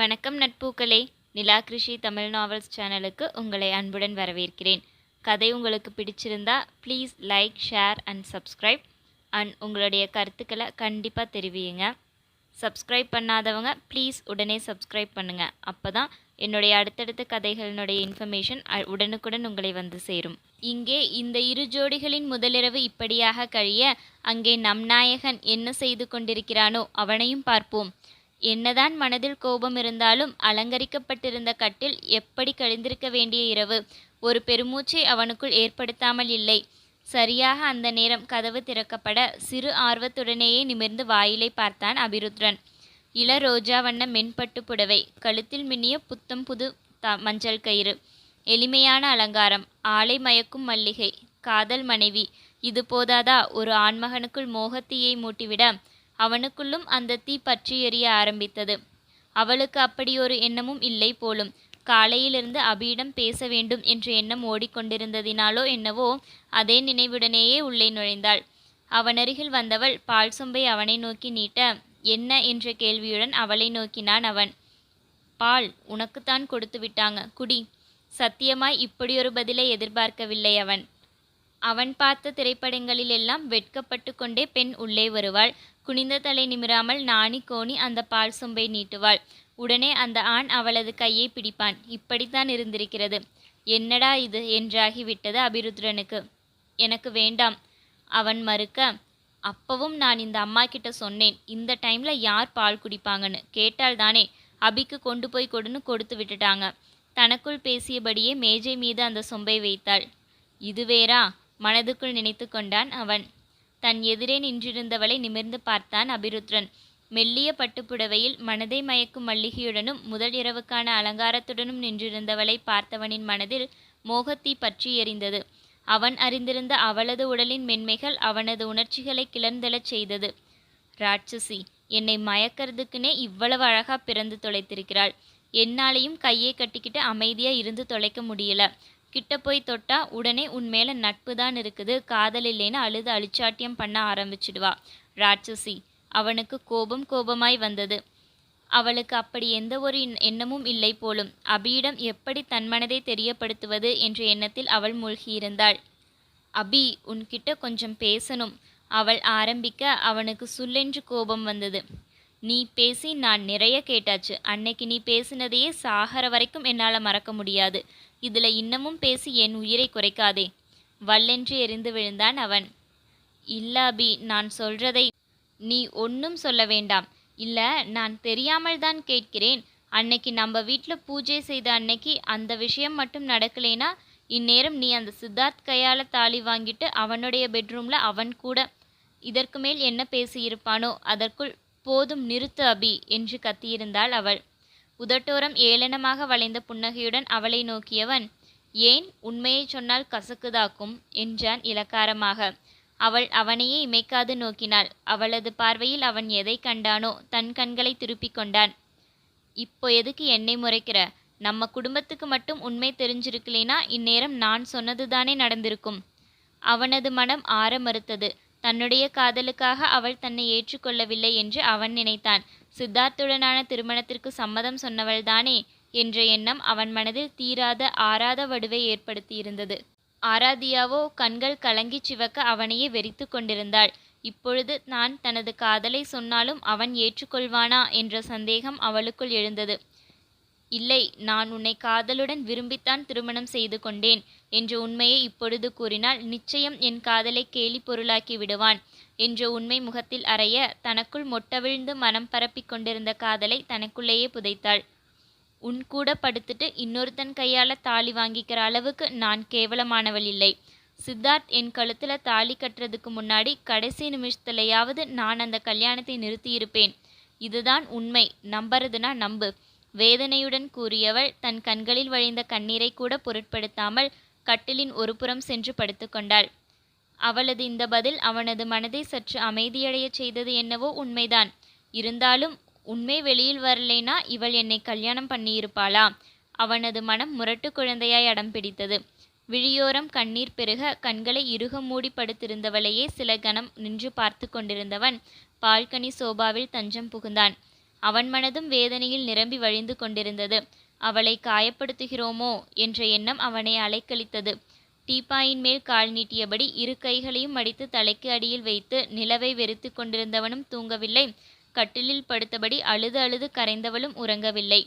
வணக்கம் நட்பூக்களே. நிலா கிருஷி தமிழ் நாவல்ஸ் சேனலுக்கு உங்களை அன்புடன் வரவேற்கிறேன். கதை உங்களுக்கு பிடிச்சிருந்தா please like share and subscribe. And உங்களுடைய கருத்துக்களை கண்டிப்பாக தெரிவியுங்க. சப்ஸ்கிரைப் பண்ணாதவங்க ப்ளீஸ் உடனே சப்ஸ்கிரைப் பண்ணுங்கள் அப்போ தான் என்னுடைய அடுத்தடுத்த கதைகளினுடைய இன்ஃபர்மேஷன் உடனுக்குடன் உங்களை வந்து சேரும். இங்கே இந்த இரு ஜோடிகளின் முதலிரவு இப்படியாக கழிய அங்கே நம் நாயகன் என்ன செய்து கொண்டிருக்கிறானோ அவனையும் பார்ப்போம். என்னதான் மனதில் கோபம் இருந்தாலும் அலங்கரிக்கப்பட்டிருந்த கட்டில் எப்படி கழிந்திருக்க வேண்டிய இரவு? ஒரு பெருமூச்சை அவனுக்குள் ஏற்படுத்தாமல் இல்லை. சரியாக அந்த நேரம் கதவு திறக்கப்பட சிறு ஆர்வத்துடனேயே நிமிர்ந்து வாயிலை பார்த்தான் அபிருத்ரன். இள ரோஜா வண்ண மென்பட்டு புடவை கழுத்தில் மின்னிய புத்தம் புது த மஞ்சள் கயிறு எளிமையான அலங்காரம் ஆலை மயக்கும் மல்லிகை காதல் மனைவி. இது போதாதா? ஒரு ஆண்மகனுக்குள் மோகத்தீயை மூட்டிவிட அவனுக்குள்ளும் அந்த தீ பற்றி எரிய ஆரம்பித்தது. அவளுக்கு அப்படியொரு எண்ணமும் இல்லை போலும். காலையிலிருந்து அபியிடம் பேச வேண்டும் என்ற எண்ணம் ஓடிக்கொண்டிருந்ததினாலோ என்னவோ அதே நினைவுடனேயே உள்ளே நுழைந்தாள். அவனருகில் வந்தவள் பால் சொம்பை அவனை நோக்கி நீட்ட என்ன? என்ற கேள்வியுடன் அவளை நோக்கினான் அவன். பால் உனக்குத்தான் கொடுத்து விட்டாங்க. குடி. சத்தியமாய் இப்படியொரு பதிலை எதிர்பார்க்கவில்லை அவன். அவன் பார்த்த திரைப்படங்களிலெல்லாம் வெட்கப்பட்டு கொண்டே பெண் உள்ளே வருவாள். குனிந்த தலை நிமிராமல் நாணி கோணி அந்த பால் சொம்பை நீட்டுவாள். உடனே அந்த ஆண் அவளது கையை பிடிப்பான். இப்படித்தான் இருந்திருக்கிறது. என்னடா இது? என்றாகிவிட்டது அபிருத்ரனுக்கு. எனக்கு வேண்டாம். அவன் மறுக்க அப்பவும் நான் இந்த அம்மா கிட்ட சொன்னேன். இந்த டைம்ல யார் பால் குடிப்பாங்கன்னு. கேட்டால் தானே. அபிக்கு கொண்டு போய் கொடுன்னு கொடுத்து விட்டுட்டாங்க. தனக்குள் பேசியபடியே மேஜை மீது அந்த சொம்பை வைத்தாள். இது வேறா? மனதுக்குள் நினைத்து கொண்டான் அவன். தன் எதிரே நின்றிருந்தவளை நிமிர்ந்து பார்த்தான் அபிருத்ரன். மெல்லிய பட்டுப்புடவையில் மனதை மயக்கும் மல்லிகையுடனும் முதல் இரவுக்கான அலங்காரத்துடனும் நின்றிருந்தவளை பார்த்தவனின் மனதில் மோகத்தீ பற்றி எறிந்தது அவன் அறிந்திருந்த அவளது உடலின் மென்மைகள் அவனது உணர்ச்சிகளை கிளர்ந்தெழச் செய்தது. ராட்சசி என்னை மயக்கிறதுக்குனே இவ்வளவு அழகா பிறந்து தொலைத்திருக்கிறாள். என்னாலையும் கையை கட்டிக்கிட்டு அமைதியா இருந்து தொலைக்க முடியல. கிட்ட போய் தொட்டா உடனே உன் மேல நட்பு தான் இருக்குது. காதல் இல்லைன்னு அழுது அழிச்சாட்டியம் பண்ண ஆரம்பிச்சிடுவா. ராட்சசி அவனுக்கு கோபம் கோபமாய் வந்தது. அவளுக்கு அப்படி எந்த ஒரு எண்ணமும் இல்லை போலும். அபியிடம் எப்படி தன் மனதை தெரியப்படுத்துவது என்ற எண்ணத்தில் அவள் மூழ்கியிருந்தாள். அபி உன்கிட்ட கொஞ்சம் பேசணும். அவள் ஆரம்பிக்க அவனுக்கு சுல்லென்று கோபம் வந்தது. நீ பேசி நான் நிறைய கேட்டாச்சு. அன்னைக்கு நீ பேசினதையே சாகர வரைக்கும் என்னால் மறக்க முடியாது. இதில் இன்னமும் பேசி என் உயிரை குறைக்காதே. வல்லென்று எரிந்து விழுந்தான் அவன். இல்லாபி நான் சொல்றதை நீ ஒன்றும் சொல்ல வேண்டாம். இல்லை நான் தெரியாமல் தான் கேட்கிறேன். அன்னைக்கு நம்ம வீட்டில் பூஜை செய்த அன்னைக்கு அந்த விஷயம் மட்டும் நடக்கலைனா இந்நேரம் நீ அந்த சித்தார்த் கையால் தாலி வாங்கிட்டு அவனுடைய பெட்ரூமில் அவன் கூட இதற்கு மேல் என்ன பேசியிருப்பானோ அதற்குள் போதும் நிறுத்து அபி என்று கத்தியிருந்தாள் அவள். உதட்டோரம் ஏளனமாக வளைந்த புன்னகையுடன் அவளை நோக்கியவன் ஏன் உண்மையை சொன்னால் கசக்குதாக்கும்? என்றான் இலக்காரமாக அவள் அவனையே இமைக்காது நோக்கினாள். அவளது பார்வையில் அவன் எதை கண்டானோ தன் கண்களை திருப்பிக் கொண்டான். இப்போ எதுக்கு என்னை முறைக்கிற? நம்ம குடும்பத்துக்கு மட்டும் உண்மை தெரிஞ்சிருக்கலேனா இந்நேரம் நான் சொன்னதுதானே நடந்திருக்கும்? அவனது மனம் ஆற மறுத்தது. தன்னுடைய காதலுக்காக அவள் தன்னை ஏற்றுக்கொள்ளவில்லை என்று அவன் நினைத்தான். சித்தார்த்துடனான திருமணத்திற்கு சம்மதம் சொன்னவள்தானே என்ற எண்ணம் அவன் மனதில் தீராத ஆறாத வடுவை ஏற்படுத்தியிருந்தது. ஆராதியாவோ கண்கள் கலங்கி சிவக்க அவனையே வெறித்து கொண்டிருந்தாள். இப்பொழுது நான் தனது காதலை சொன்னாலும் அவன் ஏற்றுக்கொள்வானா என்ற சந்தேகம் அவளுக்குள் எழுந்தது. இல்லை நான் உன்னை காதலுடன் விரும்பித்தான் திருமணம் செய்து கொண்டேன் என்ற உண்மையை இப்பொழுது கூறினால் நிச்சயம் என் காதலை கேலி பொருளாக்கி விடுவான் என்ற உண்மை முகத்தில் அறைய தனக்குள் மொட்டவிழ்ந்து மனம் பரப்பிக் கொண்டிருந்த காதலை தனக்குள்ளேயே புதைத்தாள். உன் கூட படுத்துட்டு இன்னொருத்தன் கையால தாலி வாங்கிக்கிற அளவுக்கு நான் கேவலமானவள் இல்லை. சித்தார்த் என் கழுத்துல தாலி கட்டுறதுக்கு முன்னாடி கடைசி நிமிஷத்துலையாவது நான் அந்த கல்யாணத்தை நிறுத்தியிருப்பேன். இதுதான் உண்மை. நம்புறதுனா நம்பு. வேதனையுடன் கூறியவள் தன் கண்களில் வழிந்த கண்ணீரை கூட பொருட்படுத்தாமல் கட்டிலின் ஒருபுறம் சென்று படுத்துக்கொண்டாள் அவளது இந்த பதில் அவனது மனதை சற்று அமைதியடையச் செய்தது என்னவோ உண்மைதான். இருந்தாலும் உண்மை வெளியில் வரலைனா இவள் என்னை கல்யாணம் பண்ணியிருப்பாளா? அவனது மனம் முரட்டு குழந்தையாய் அடம் பிடித்தது. விழியோரம் கண்ணீர் பெருக கண்களை இறுக மூடி படுத்திருந்தவளையே சில கணம் நின்று பார்த்து கொண்டிருந்தவன் பால்கனி சோபாவில் தஞ்சம் புகுந்தான். அவன் மனதும் வேதனையில் நிரம்பி வழிந்து கொண்டிருந்தது. அவளை காயப்படுத்துகிறோமோ? என்ற எண்ணம் அவனை அலைக்கழித்தது. டீப்பாயின் மேல் கால் நீட்டியபடி இரு கைகளையும் மடித்து தலைக்கு அடியில் வைத்து நிலவை வெறித்து கொண்டிருந்தவனும் தூங்கவில்லை. கட்டிலில் படுத்தபடி அழுது அழுது கரைந்தவளும் உறங்கவில்லை.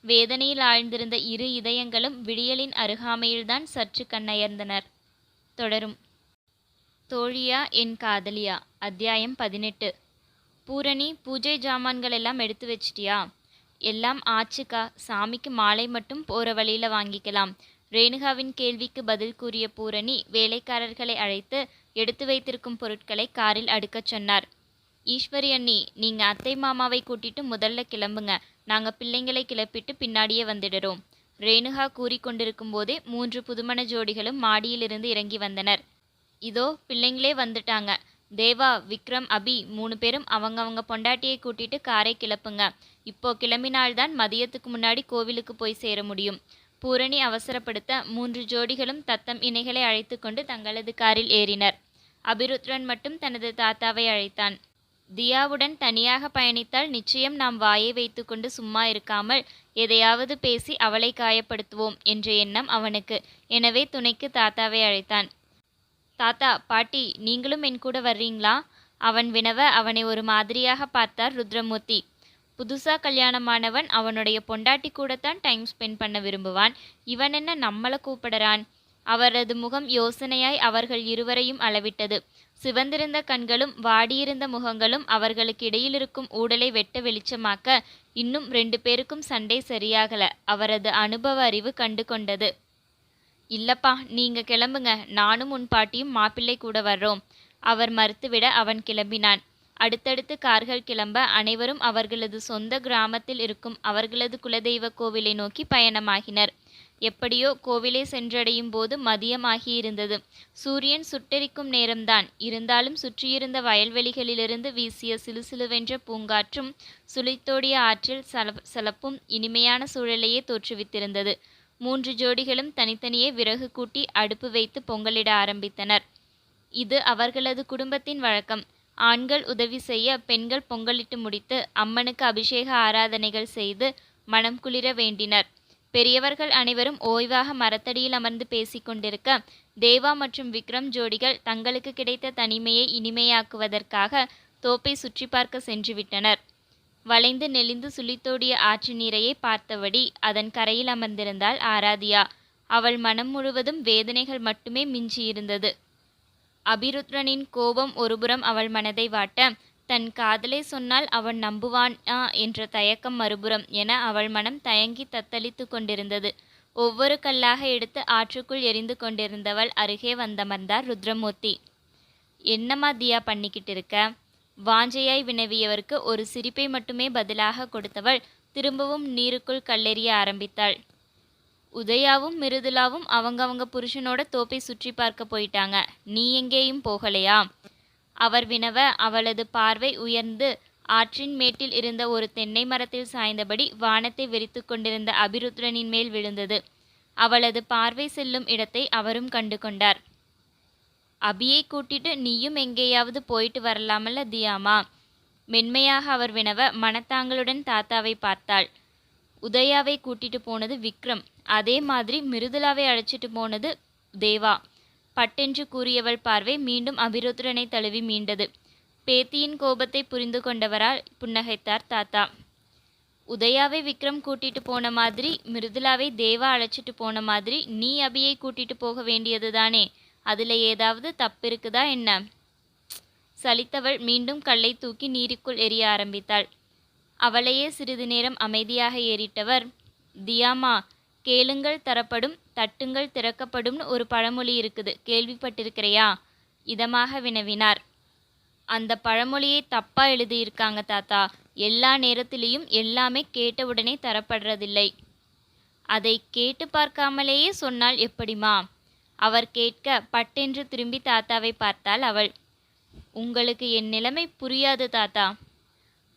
வேதனையில் ஆழ்ந்திருந்த இரு இதயங்களும் விடியலின் அருகாமையில்தான் சற்று கண்ணயர்ந்தனர். தொடரும். தோழியா என் காதலியா? அத்தியாயம் பதினெட்டு. பூரணி பூஜை ஜாமான்கள் எல்லாம் எடுத்து வச்சிட்டியா? எல்லாம் ஆச்சுக்கா. சாமிக்கு மாலை மட்டும் போகிற வழியில் வாங்கிக்கலாம். ரேணுகாவின் கேள்விக்கு பதில் கூறிய பூரணி வேலைக்காரர்களை அழைத்து எடுத்து வைத்திருக்கும் பொருட்களை காரில் அடுக்கச் சொன்னார். ஈஸ்வரி அண்ணி நீங்கள் அத்தை மாமாவை கூட்டிட்டு முதல்ல கிளம்புங்க. நாங்கள் பிள்ளைங்களை கிளப்பிட்டு பின்னாடியே வந்துடுறோம். ரேணுகா கூறிக்கொண்டிருக்கும் போதே மூன்று புதுமண ஜோடிகளும் மாடியிலிருந்து இறங்கி வந்தனர். இதோ பிள்ளைங்களே வந்துட்டாங்க. தேவா விக்ரம் அபி மூணு பேரும் அவங்கவங்க பொண்டாட்டியை கூட்டிட்டு காரை கிளப்புங்க. இப்போ கிளம்பினால்தான் மதியத்துக்கு முன்னாடி கோவிலுக்கு போய் சேர முடியும். பூரணி அவசரப்படுத்த மூன்று ஜோடிகளும் தத்தம் இணைகளை அழைத்து கொண்டு தங்களது காரில் ஏறினர். அபிருத்ரன் மட்டும் தனது தாத்தாவை அழைத்தான். தியாவுடன் தனியாக பயணித்தால் நிச்சயம் நாம் வாயை வைத்துக்கொண்டு சும்மா இருக்காமல் எதையாவது பேசி அவளை காயப்படுத்துவோம் என்ற எண்ணம் அவனுக்கு. எனவே துணைக்கு தாத்தாவை அழைத்தான். தாத்தா பாட்டி நீங்களும் என் கூட வர்றீங்களா? அவன் வினவ அவனை ஒரு மாதிரியாக பார்த்தார் ருத்ரமூர்த்தி. புதுசாக கல்யாணமானவன் அவனுடைய பொண்டாட்டி கூடத்தான் டைம் ஸ்பெண்ட் பண்ண விரும்புவான். இவன் என்ன நம்மளை கூப்பிடுறான்? அவரது முகம் யோசனையாய் அவர்கள் இருவரையும் அளவிட்டது. சிவந்திருந்த கண்களும் வாடியிருந்த முகங்களும் அவர்களுக்கு இடையிலிருக்கும் ஊடலை வெட்ட வெளிச்சமாக்க இன்னும் ரெண்டு பேருக்கும் சண்டை சரியாகல. அவரது அனுபவ அறிவு கண்டு கொண்டது இல்லப்பா நீங்க கிளம்புங்க. நானும் உன் பாட்டியும் மாப்பிள்ளை கூட வர்றோம். அவர் மறுத்துவிட அவன் கிளம்பினான். அடுத்தடுத்து கார்கள் கிளம்ப அனைவரும் அவர்களது சொந்த கிராமத்தில் இருக்கும் அவர்களது குலதெய்வ கோவிலை நோக்கி பயணமாகினர். எப்படியோ கோவிலை சென்றடையும் போது மதியமாகியிருந்தது. சூரியன் சுட்டெரிக்கும் நேரம்தான். இருந்தாலும் சுற்றியிருந்த வயல்வெளிகளிலிருந்து வீசிய சிலுசிலுவென்ற பூங்காற்றும் சுழித்தோடிய ஆற்றில் சல சலப்பும் இனிமையான சூழலையே தோற்றுவித்திருந்தது. மூன்று ஜோடிகளும் தனித்தனியே விறகு கூட்டி அடுப்பு வைத்து பொங்கலிட ஆரம்பித்தனர். இது அவர்களது குடும்பத்தின் வழக்கம். ஆண்கள் உதவி செய்ய பெண்கள் பொங்கலிட்டு முடித்து அம்மனுக்கு அபிஷேக ஆராதனைகள் செய்து மனம் குளிர வேண்டினர். பெரியவர்கள் அனைவரும் ஓய்வாக மரத்தடியில் அமர்ந்து பேசிக்கொண்டிருக்க தேவா மற்றும் விக்ரம் ஜோடிகள் தங்களுக்கு கிடைத்த தனிமையை இனிமையாக்குவதற்காக தோப்பை சுற்றி பார்க்க சென்றுவிட்டனர். வளைந்து நெளிந்து சுழித்தோடிய ஆற்று நீரையை பார்த்தபடி அதன் கரையில் அமர்ந்திருந்தாள் ஆராதியா. அவள் மனம் முழுவதும் வேதனைகள் மட்டுமே மிஞ்சியிருந்தது. அபிருத்ரனின் கோபம் ஒருபுறம் அவள் மனதை வாட்ட தன் காதலை சொன்னால் அவன் நம்புவானா? என்ற தயக்கம் மறுபுறம் என அவள் மனம் தயங்கி தத்தளித்து கொண்டிருந்தது. ஒவ்வொரு கல்லாக எடுத்து ஆற்றுக்குள் எரிந்து கொண்டிருந்தவள் அருகே வந்தமர்ந்தார் ருத்ரமூர்த்தி. என்னம்மா தியா பண்ணிக்கிட்டு இருக்க? வாஞ்சையாய் வினவியவருக்கு ஒரு சிரிப்பை மட்டுமே பதிலாக கொடுத்தவள் திரும்பவும் நீருக்குள் கல்லெறிய ஆரம்பித்தாள். உதயாவும் மிருதுலாவும் அவங்கவங்க புருஷனோட தோப்பை சுற்றி பார்க்க போயிட்டாங்க. நீ எங்கேயும் போகலையா அவர் வினவ அவளது பார்வை உயர்ந்து ஆற்றின் மேட்டில் இருந்த ஒரு தென்னை மரத்தில் சாய்ந்தபடி வானத்தை வெறித்து கொண்டிருந்த அபிருத்ரனின் மேல் விழுந்தது. அவளது பார்வை செல்லும் இடத்தை அவரும் கண்டு கொண்டார். அபியை கூட்டிட்டு நீயும் எங்கேயாவது போயிட்டு வரலாமல்ல தியாமா? மென்மையாக அவர் வினவ மனத்தாங்களுடன் தாத்தாவை பார்த்தாள். உதயாவை கூட்டிட்டு போனது விக்ரம். அதே மாதிரி மிருதுலாவை அழைச்சிட்டு போனது தேவா. பட்டென்று கூறியவள் பார்வை மீண்டும் அபிருத்ரனை தழுவி மீண்டது. பேத்தியின் கோபத்தை புரிந்து கொண்டவரால் புன்னகைத்தார் தாத்தா. உதயாவை விக்ரம் கூட்டிட்டு போன மாதிரி மிருதுலாவை தேவா அழைச்சிட்டு போன மாதிரி நீ அபியை கூட்டிட்டு போக வேண்டியதுதானே? அதில் ஏதாவது தப்பு இருக்குதா என்ன? சலித்தவள் மீண்டும் கல்லை தூக்கி நீருக்குள் எரிய ஆரம்பித்தாள். அவளையே சிறிது நேரம் அமைதியாக ஏறிட்டவர் தியாமா கேளுங்கள் தரப்படும் தட்டுங்கள் திறக்கப்படும்னு ஒரு பழமொழி இருக்குது கேள்விப்பட்டிருக்கிறையா? இதமாக வினவினார். அந்த பழமொழியை தப்பா எழுதியிருக்காங்க தாத்தா. எல்லா நேரத்திலையும் எல்லாமே கேட்டவுடனே தரப்படுறதில்லை. அதை கேட்டு பார்க்காமலேயே சொன்னால் எப்படிமா அவர் கேட்க பட்டென்று திரும்பி தாத்தாவை பார்த்தாள் அவள். உங்களுக்கு என் நிலைமை புரியாது தாத்தா.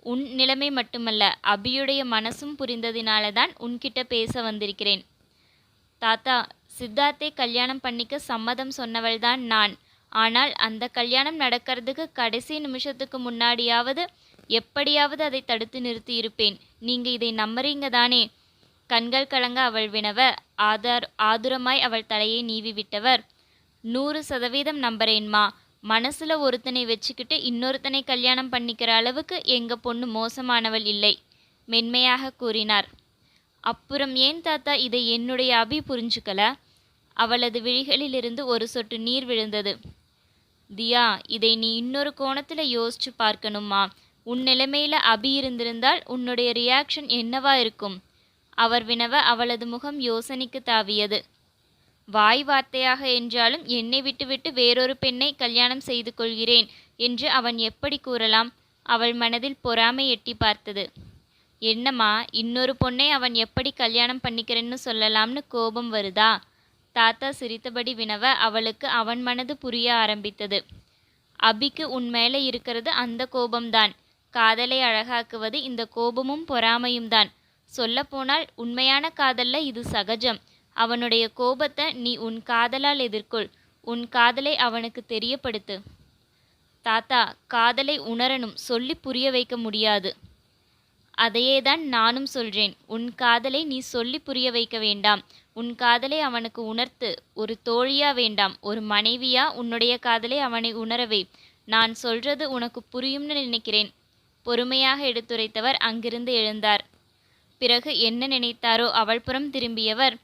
உன் நிலைமை மட்டுமல்ல அபியுடைய மனசும் புரிந்ததினால தான் உன்கிட்ட பேச வந்திருக்கிறேன். தாத்தா சித்தார்த்தை கல்யாணம் பண்ணிக்க சம்மதம் சொன்னவள்தான் நான். ஆனால் அந்த கல்யாணம் நடக்கிறதுக்கு கடைசி நிமிஷத்துக்கு முன்னாடியாவது எப்படியாவது அதை தடுத்து நிறுத்தி இருப்பேன் நீங்க இதை நம்புறீங்க தானே கண்கள் கலங்க அவள் வினவ ஆதார் ஆதுரமாய் அவள் தலையை நீவி விட்டவர் நூறு சதவீதம் நம்புறேன்மா. மனசுல ஒருத்தனை வச்சுக்கிட்டு இன்னொருத்தனை கல்யாணம் பண்ணிக்கிற அளவுக்கு எங்க பொண்ணு மோசமானவள் இல்லை மென்மையாக கூறினார். அப்புறம் ஏன் தாத்தா இதை என்னுடைய அபி புரிஞ்சுக்கல? அவளது விழிகளிலிருந்து ஒரு சொட்டு நீர் விழுந்தது. தியா இதை நீ இன்னொரு கோணத்தில் யோசிச்சு பார்க்கணுமா உன் நிலைமையில அபி இருந்திருந்தால் உன்னுடைய ரியாக்ஷன் என்னவா இருக்கும்? அவர் வினவ அவளது முகம் யோசனைக்கு தாவியது. வாய் வார்த்தையாக என்றாலும் என்னை விட்டுவிட்டு வேறொரு பெண்ணை கல்யாணம் செய்து கொள்கிறேன் என்று அவன் எப்படி கூறலாம்? அவள் மனதில் பொறாமை எட்டி பார்த்தது. என்னம்மா இன்னொரு பொண்ணை அவன் எப்படி கல்யாணம் பண்ணிக்கிறேன்னு சொல்லலாம்னு கோபம் வருதா? தாத்தா சிரித்தபடி வினவ அவளுக்கு அவன் மனது புரிய ஆரம்பித்தது. அபிக்கு உன் மேலே இருக்கிறது அந்த கோபம்தான். காதலை அழகாக்குவது இந்த கோபமும் பொறாமையும் தான் சொல்லப்போனால் உண்மையான காதல்ல இது சகஜம். அவனுடைய கோபத்தை நீ உன் காதலால் எதிர்கொள். உன் காதலை அவனுக்கு தெரியப்படுத்து. தாத்தா காதலை உணரணும் சொல்லி புரிய வைக்க முடியாது. அதையே தான் நானும் சொல்றேன். உன் காதலை நீ சொல்லி புரிய வைக்க வேண்டாம். உன் காதலை அவனுக்கு உணர்த்து ஒரு தோழியா வேண்டாம். ஒரு மனைவியா உன்னுடைய காதலை அவனை உணரவே நான் சொல்றது உனக்கு புரியும்னு நினைக்கிறேன். பொறுமையாக எடுத்துரைத்தவர் அங்கிருந்து எழுந்தார். பிறகு என்ன நினைத்தாரோ அவள் புறம் திரும்பியவர்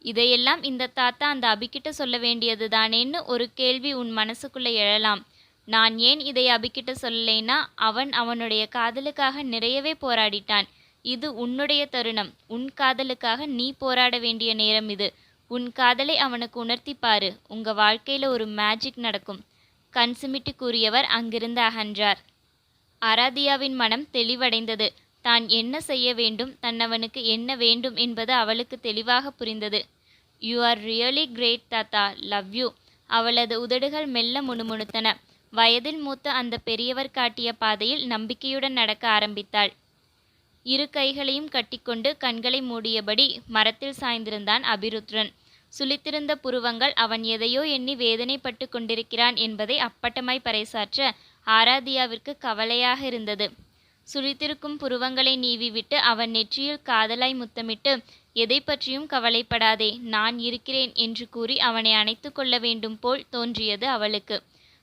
இதையெல்லாம் இந்த தாத்தா அந்த அபிக்கிட்ட சொல்ல வேண்டியது தானேன்னு ஒரு கேள்வி உன் மனசுக்குள்ளே எழலாம். நான் ஏன் இதை அபிக்கிட்ட சொல்லலைன்னா அவன் அவனுடைய காதலுக்காக நிறையவே போராடிட்டான். இது உன்னுடைய தருணம். உன் காதலுக்காக நீ போராட வேண்டிய நேரம் இது. உன் காதலை அவனுக்கு உணர்த்தி பாரு. உங்க வாழ்க்கையில ஒரு மேஜிக் நடக்கும். கண் கூறியவர் அங்கிருந்து அகன்றார். ஆராதியாவின் மனம் தெளிவடைந்தது. தான் என்ன செய்ய வேண்டும் தன்னவனுக்கு என்ன வேண்டும் என்பது அவளுக்கு தெளிவாக புரிந்தது. யூ ஆர் ரியலி கிரேட் தாத்தா. லவ் யூ அவளது உதடுகள் மெல்ல முணுமுணுத்தன. வயதில் மூத்த அந்த பெரியவர் காட்டிய பாதையில் நம்பிக்கையுடன் நடக்க ஆரம்பித்தாள். இரு கைகளையும் கட்டிக்கொண்டு கண்களை மூடியபடி மரத்தில் சாய்ந்திருந்தான் அபிருத்ரன். சுளித்திருந்த புருவங்கள் அவன் எதையோ எண்ணி வேதனைப்பட்டு கொண்டிருக்கிறான் என்பதை அப்பட்டமாய் பறைசாற்ற ஆராதியாவிற்கு கவலையாக இருந்தது. சுழித்திருக்கும் புருவங்களை நீவிவிட்டு அவன் நெற்றியில் காதலாய் முத்தமிட்டு எதை பற்றியும் கவலைப்படாதே நான் இருக்கிறேன் என்று கூறி அவனை அணைத்து கொள்ள வேண்டும் போல் தோன்றியது அவளுக்கு.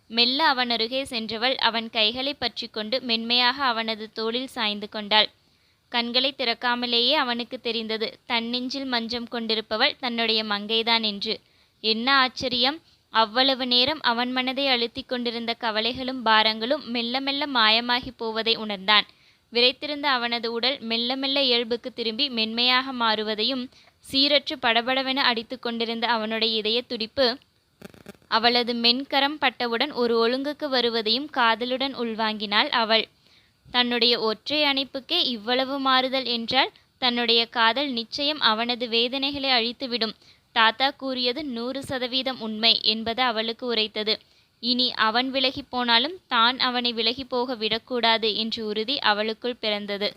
மெல்ல அவன் அருகே சென்றவள் அவன் கைகளை பற்றி கொண்டு மென்மையாக அவனது தோளில் சாய்ந்து கொண்டாள். கண்களை திறக்காமலேயே அவனுக்கு தெரிந்தது தன்னெஞ்சில் மஞ்சம் கொண்டிருப்பவள் தன்னுடைய மங்கைதான் என்று. என்ன ஆச்சரியம்! அவ்வளவு நேரம் அவன் மனதை அழுத்திக் கொண்டிருந்த கவலைகளும் பாரங்களும் மெல்ல மெல்ல மாயமாகி போவதை உணர்ந்தான். விரைத்திருந்த அவனது உடல் மெல்ல மெல்ல இயல்புக்கு திரும்பி மென்மையாக மாறுவதையும் சீரற்று படபடவென அடித்து கொண்டிருந்த அவனுடைய இதய துடிப்பு அவளது மென்கரம் பட்டவுடன் ஒரு ஒழுங்குக்கு வருவதையும் காதலுடன் உள்வாங்கினாள் அவள். தன்னுடைய ஒற்றை அணைப்புக்கே இவ்வளவு மாறுதல் என்றால் தன்னுடைய காதல் நிச்சயம் அவனது வேதனைகளை அழித்துவிடும். தாத்தா கூறியது நூறு சதவீதம் உண்மை என்பது அவளுக்கு உரைத்தது. இனி அவன் விலகி போனாலும் தான் அவனை விலகி போக விடக்கூடாது என்ற உறுதி அவளுக்குள் பிறந்தது.